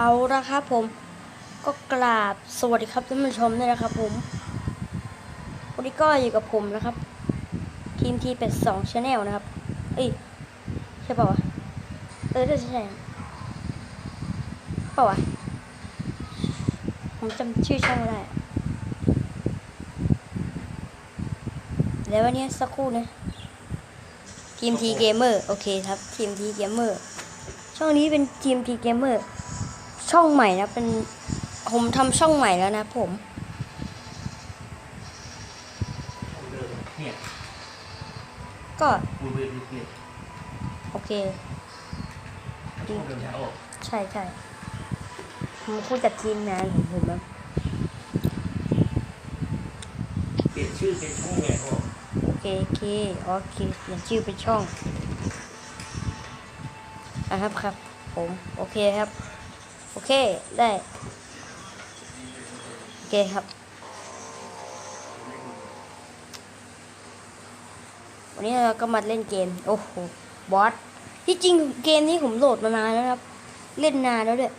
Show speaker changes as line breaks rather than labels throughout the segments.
เอาละครับผมก็กราบสวัสดีครับท่านผู้ชมด้วยนะครับผมวันนี้ก็อยู่กับผมนะครับ ทีมทีเป็ดสองชาแนลนะครับ เอ้ยใช่ป่าวะเออใช่ใช่ป่าวะผมจำชื่อช่องไม่ได้แล้ววันนี้สักครู่นะทีมทีเกมเมอร์โอเคครับทีมทีเกมเมอร์ช่องนี้เป็นทีมทีเกมเมอร์ ช่องใหม่นะเป็นผมทำช่องใหม่แล้วนะผม
เนี่ย
ก็
บูเบอร์เนี่ย
โอเค
ช่องเดิมใช่ออก
ใช่ใช่ผมคุยกับทีมงานของผมนะ
เปลี่ยนชื่อเป็นช่องไงออก
โอเคโอเคโอเคเปลี่ยนชื่อเป็นช่องนะครับครับ ผม โอเคครับโอ เค ได้ โอเคครับ วันนี้เราก็มาเล่นเกม โอ้โห บอส ที่จริงเกมนี้ผมโหลดมานานแล้วครับ เล่นนานแล้วด้วย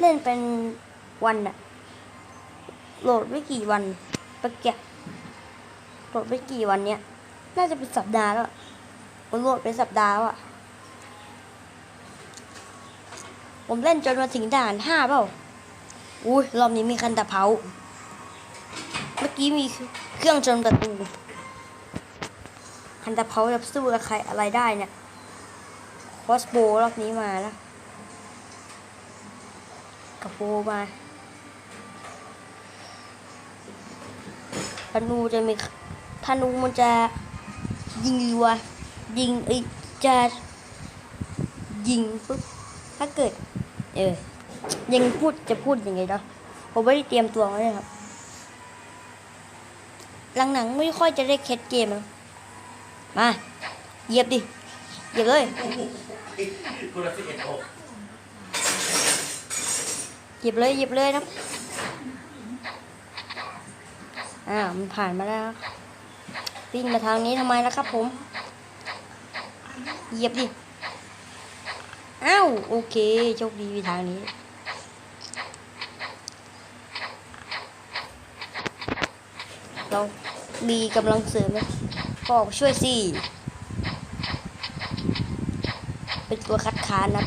เล่นเป็นวันอะโหลดไม่กี่วันปะแกะโหลดไม่กี่วันเนี้ย น่าจะเป็นสัปดาห์แล้วอะผมโหลดเป็นสัปดาห์แล้วอะ ผมเล่นจนมาถึงด่านห้าเปล่า อุ้ยรอบนี้มีคันตะเผาเมื่อกี้มีเครื่องจนประตู คันตะเผาจะสู้กับใครอะไรได้เนี่ย คอสโบรอบนี้มาแล้วกับโบมาธนูจะมีธนูมันจะยิงรัวยิงไอยจะยิงปุ๊บถ้าเกิด เออ ยังพูดจะพูดยังไงเนาะผมไม่ได้เตรียมตัวไว้เลยครับ หลังๆไม่ค่อยจะได้เคสเกมแล้วมาเหยียบดิเหยียบเลย
กูละสิบเอ็ดออก
หยิบเลยหยิบเลยนะอ่ามันผ่านมาแล้ววิ่งมาทางนี้ทำไมล่ะครับผม เหยียบดิ อ้าวโอเคโชคดีทางนี้เรามีกำลังเสริมไหมก็ออกช่วยสิเป็นตัวคัดค้านนะ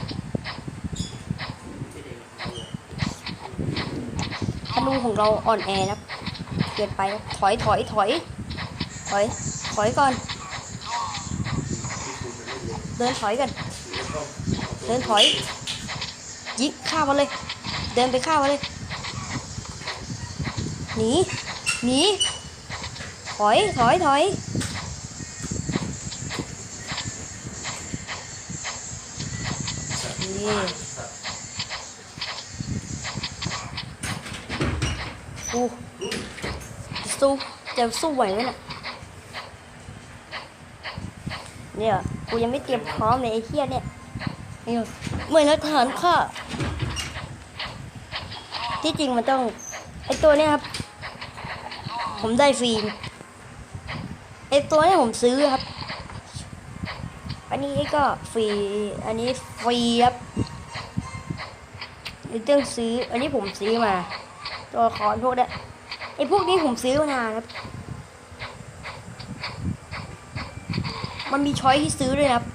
ธนูของเราอ่อนแอนะเกินไปนะถอยถอยถอยถอยถอยก่อน เดินถอยกัน เดินถอย ยิงฆ่ามันเลย เดินไปฆ่ามันเลย หนี หนี ถอย ถอย ถอย นี่กูสู้จะสู้ไหวไหมน่ะเนี่ย กูยังไม่เตรียมพร้อมเลยไอ้เหี้ยเนี่ย เหมือนนักทหารค่ะที่จริงมันต้องไอตัวเนี้ยครับ ผมได้ฟรีไอตัวเนี้ยผมซื้อครับ อันนี้ก็ฟรีอันนี้ฟรีครับไอ้เรื่องซื้อ อันนี้ผมซื้อมา ตัวละครพวกเนี้ยไอพวกนี้ผมซื้อมานานครับ มันมีช้อยที่ซื้อด้วยครับ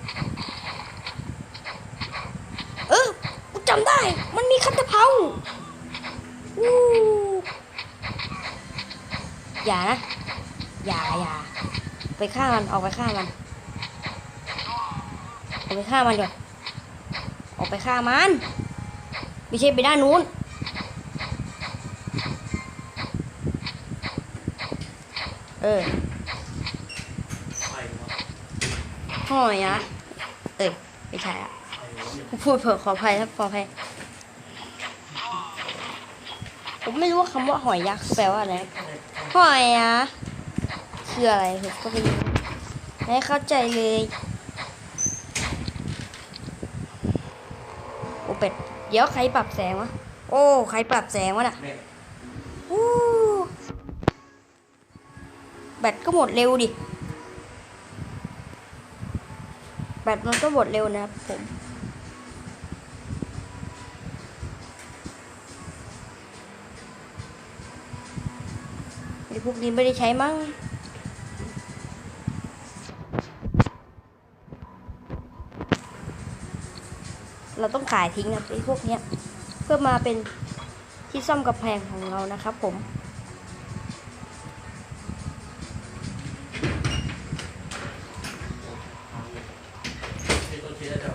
เออ กูจำได้ มันมีคันตะ เผาอู้อย่านะ อย่าอย่าไปฆ่ามันออกไปฆ่ามันออกไปฆ่ามันก่อนออกไปฆ่ามันไม่ใช่ไปด้านนู้นเออ
ไปวะ
หอยอะเอ้ยไม่ใช่อะ
ไปวะ
พูดเผื่อขออภัยครับขออภัย ผมไม่รู้ว่าคำว่าหอยยักษ์คือแปลว่าอะไรครับหอยอะคืออะไรผมก็ไม่รู้ไม่เข้าใจเลยโอเป็ดเดี๋ยวใครปรับแสงวะโอ้ใครปรับแสงวะน่ะ
แม่
อู้แบตก็หมดเร็วดิแบตมันก็หมดเร็วนะครับผม พวกนี้ไม่ได้ใช้มั้งเราต้องขายทิ้งนะไอ้พวกเนี้ย เพื่อมาเป็นที่ซ่อมกำแพงของเรานะครับผม
ที่ต้นชีแล้วจะ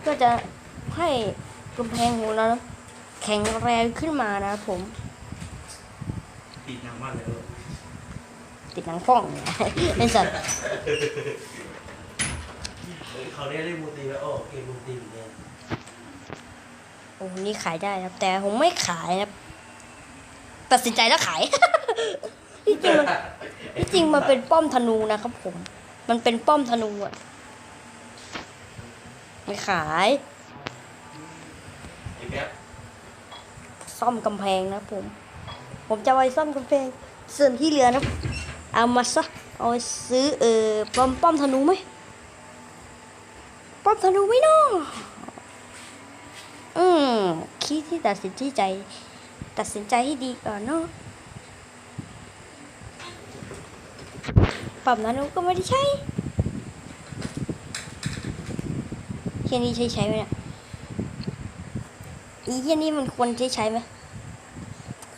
เพื่
อจะให้กำแพงของเราแข็งแรงขึ้นมานะครับผม
ติดน้ำมันเลยเออ
ติดหนังฟ้องเนี่ยไอ้สัตว์
เฮ้ยเขาได้เล่นมูตีแล้วโอ้เกมมูตีเหมือนกัน
โอ้นี่ขายได้นะครับ แต่ผมไม่ขายนะครับ ตัดสินใจแล้วขาย ที่จริงมันที่จริงมันเป็นป้อมธนูนะครับผม มันเป็นป้อมธนูอะไม่ขาย
ไอ้แป๊บ
ซ่อมกำแพงนะครับผม ผมจะไว้ซ่อมกำแพง ส่วนที่เหลือนะ เอามาซะเอาซื้อเออป้อมป้อมธนูไหมป้อมธนูไหมเนาะอืมคิดที่ตัดสินใจ ตัดสินใจให้ดีก่อนเนาะป้อมธนูก็ไม่ได้ใช้แค่นี้ใช้ใช้ไหมเนี่ยอีแค่นี้มันควรใช้ใช้ไหม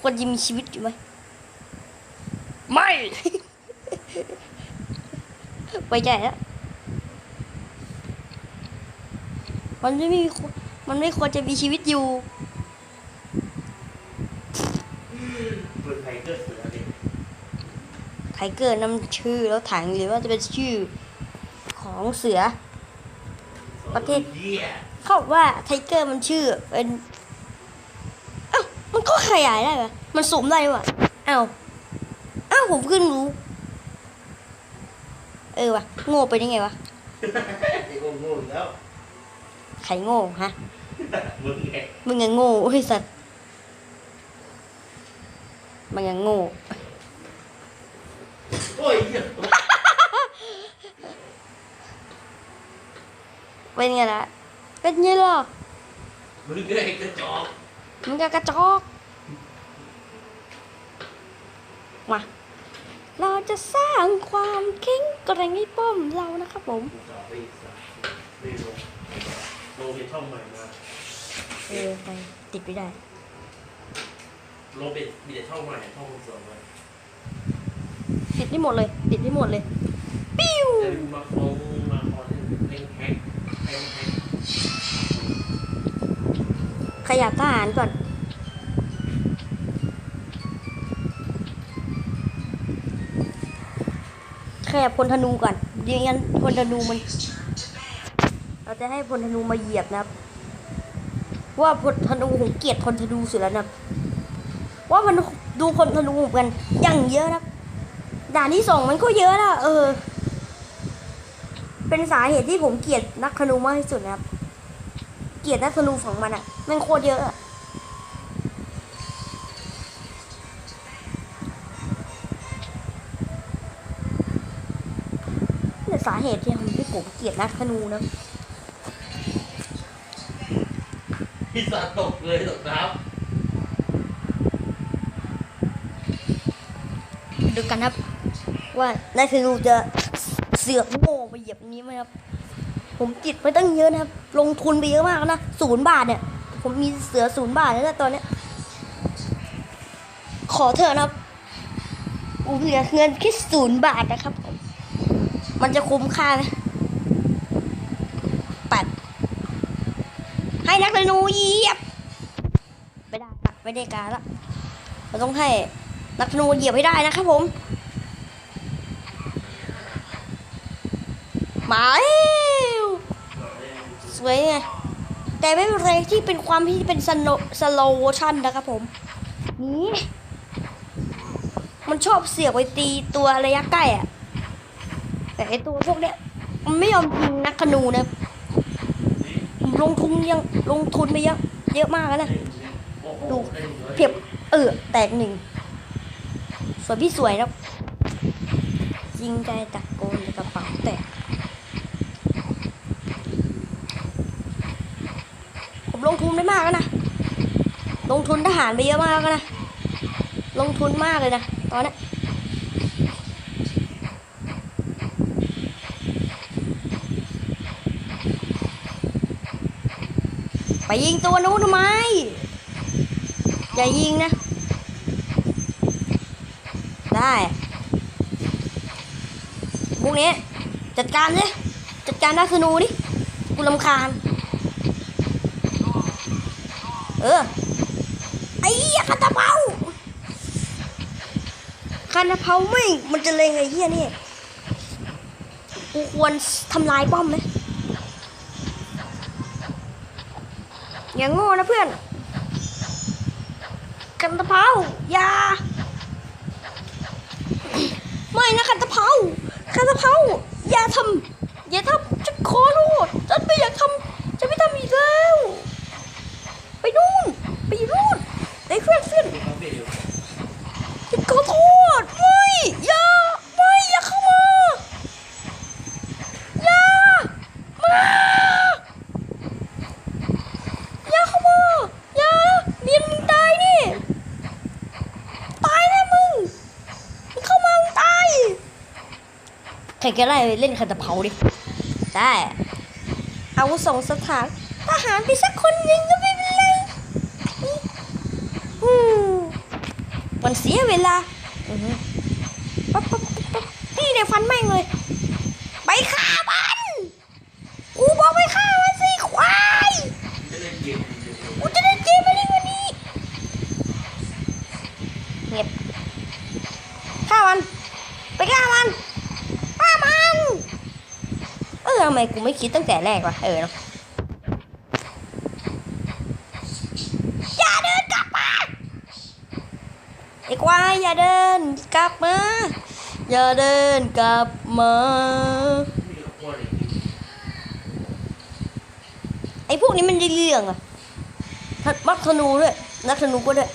ควรจะมีชีวิตอยู่ไหมไม่ ไปใจแล้วมันไม่มีควรมันไม่ควรจะมีชีวิตอยู่
ปืนไทเกอร์เสือดิ
ไทเกอร์นำชื่อแล้วถังหรือว่าจะเป็นชื่อของเสือ ประเทศ
เยี่ย
เขาบอกว่าไทเกอร์มันชื่อเป็นเอ้ามันก็ขยายได้ไหมมันสูมได้วะเอ้าเอ้าผมเพิ่งรู้ เออวะโง่ไปได้ไงวะ
ไอ้โง่โง่อยู่แล้ว
ใครโง่ฮะ
มึงไง
มึงยังโง่ไอ้สัตว์มันยังโง่
โอ้ยเหี้ย
เป็นไงล่ะเป็นไงล่ะ
มึงไงกระจอก
มึงก็กระจอกมา เราจะสร้างความแข็งแกร่งให้ป้อมเรานะครับผม
สาวไปสาวไปลงลงเป็นช่องใหม่มา
เออไปติดไม่ได้
ลงเป็นมีแต่ช่องใหม่ช่องสองเลย
ติดที่หมดเลย ติดที่หมดเลย ปิ้ว
เล่นมาคงมาคอนเล่นแฮกแฮกแฮก
ขยับทหารก่อน ขยับพลธนูก่อนเดี๋ยวงั้นพลธนูมัน เราจะให้พลธนูมาเหยียบนะครับ ว่าพลธนูผมเกลียดพลธนูสุดแล้วนะว่ามันดูพลธนูผมกันอย่างเยอะนะด่านที่สองมันก็เยอะนะเออ เป็นสาเหตุที่ผมเกลียดนักธนูมากที่สุดนะครับ เกลียดนักธนูของมันอะมันโคตรเยอะ เหตุที่ทำให้ผมเกลียดนักธนูนะ
พิซซ่าตกเลยตกน้
ดูกันครับ ว่านักธนูจะเสือกโง่ไปเหยียบนี้ไหมครับ ผมจิตไปตั้งเยอะนะครับ ลงทุนไปเยอะมากนะศูนย์บาทเนี่ย ผมมีเสือศูนย์บาทแล้วนะตอนเนี้ยขอเถอะนะครับผมเหลือเงินแค่ศูนย์บาทนะครับผ มันจะคุ้มค่าไหมปัด ให้นักธนูเหยียบไม่ได้ไม่ได้การละเราต้องให้นักธนูเหยียบให้ได้นะครับผมมาแล้วำสวยไงแต่ไม่เป็นไรที่เป็นความที่เป็นสโลสโลวชั่นนะครับผม นี่ มันชอบเสียบไปตีตัวระยะใกล้อะ แต่ไอตัวพวกเนี้ยมันไม่ยอมยิงนักขนูนะลงทุนยังลงทุนไปเยอะเยอะมากแล้วนะดูเพียบเออแตกหนึ่งสวยพี่สวยครับยิงใจตัโกนกระเป๋าแตกผมลงทุนได้มากนะ ลงทุนทหารไปเยอะมากนะ ลงทุนมากเลยนะ ตอนนี้ ไปยิงตัวนู้นทำไม อย่ายิงนะ ได้พวกนี้จัดการเลยจัดการนักธนูดิกูลำคาญ เออ ไอ้คาตาเผาคาตาเผาไม่งมันจะเลงไอ้เหี้ยนี่กูควรทำลายป้อมไหม อย่างโง่นะเพื่อน กันตะเภายาไม่นะกันตะเภากันตะเภาอย่าทำอย่าทำจะขอโทษฉันไม่อยากทำจะไม่ทำอีกแล้ว ไปนู่น ไปนู่นไอ้เพื่อนเพื่อน
ดูครับพี่อยู่
ฉันขอโทษไม่อย่าไม่อย่าเข้ามาอย่ามาอย่าเข้ามาอย่าเมียนมึงตายนี่ตายแน่มึงมึงเข้ามามึงตาย ก็ไล่เล่นคาตะเผาดิได้เอาส่งสถานทหารไปสักคนหนึ่งก็ไม่เป็นไรมมันเสียเวลาปั๊บปั๊บปั๊บนี่เนี่ยฟันแม่งเลย ไปฆ่ามัน กูบอกไปฆ่ามันสิควาย
จะเล่นเกมอยู่
กูจะได้เกมมาเล่นวันนี้เงียบฆ่ามัน ไปฆ่ามันฆ่ามัน เออทำ ไมกูไม่คิดตั้งแต่แรกวะเออเนาะอย่าเดินกลับมาไอ้ควายอย่าเดินกลับมาอย่าเดินกลับมาไอ้พวกนี้มันได้เรื่องอะทัดมักธนูด้วยนักธนูก็ด้วย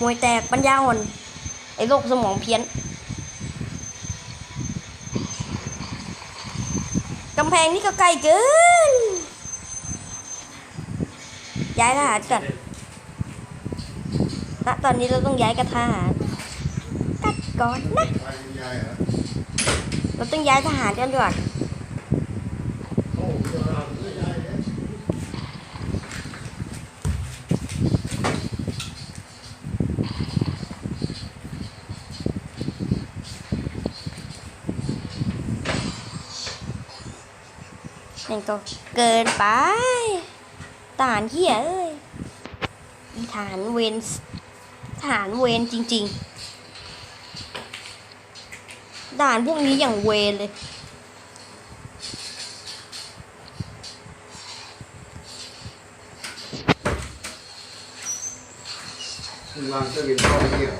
มวยแตกปัญญาอ่อนไอ้โรคสมองเพี้ยน กำแพงนี่ก็ไกลเกิน ย้ายทหารก่อนณตอนนี้เราต้องย้ายกระทหารกัดก่อนนะ
เรา
ต้องย้ายทหารกันก่อน
โอ้โหไม่ยายเนี่ย
นี่ก็เกินไปทหารเหี้ยเอ้ยอีทหารเวนส์ทหารเวนจริงๆทหารพวกนี้อย่างเวนเลย
คุณวางเครื่องบินเข้าไปที่เหรอ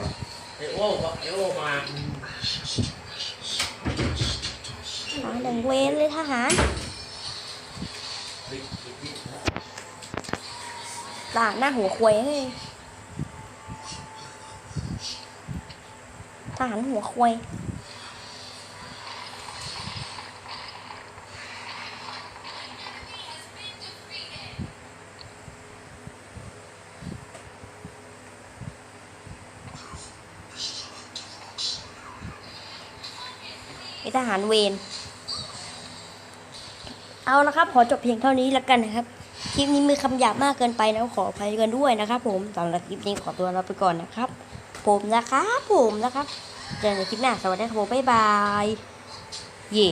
ไอโอ้ไอโอ้มา
ทหารอย่างเวนเลยทหาร ทหาหน้าหัวควยเฮ้ทหารหัวควยทหารเวร เอาละครับ ขอจบเพียงเท่านี้แล้วกันนะครับ ลิปนี้มีคำหยาบมากเกินไปนะขออภัยกันด้วยนะครับ ผมสำหรับคลิปนี้ขอตัวลาไปก่อนนะครับ ผมนะครับผมนะครับเจอกันในคลิปหน้าสวัสดีครับผมบ๊ายบายเย่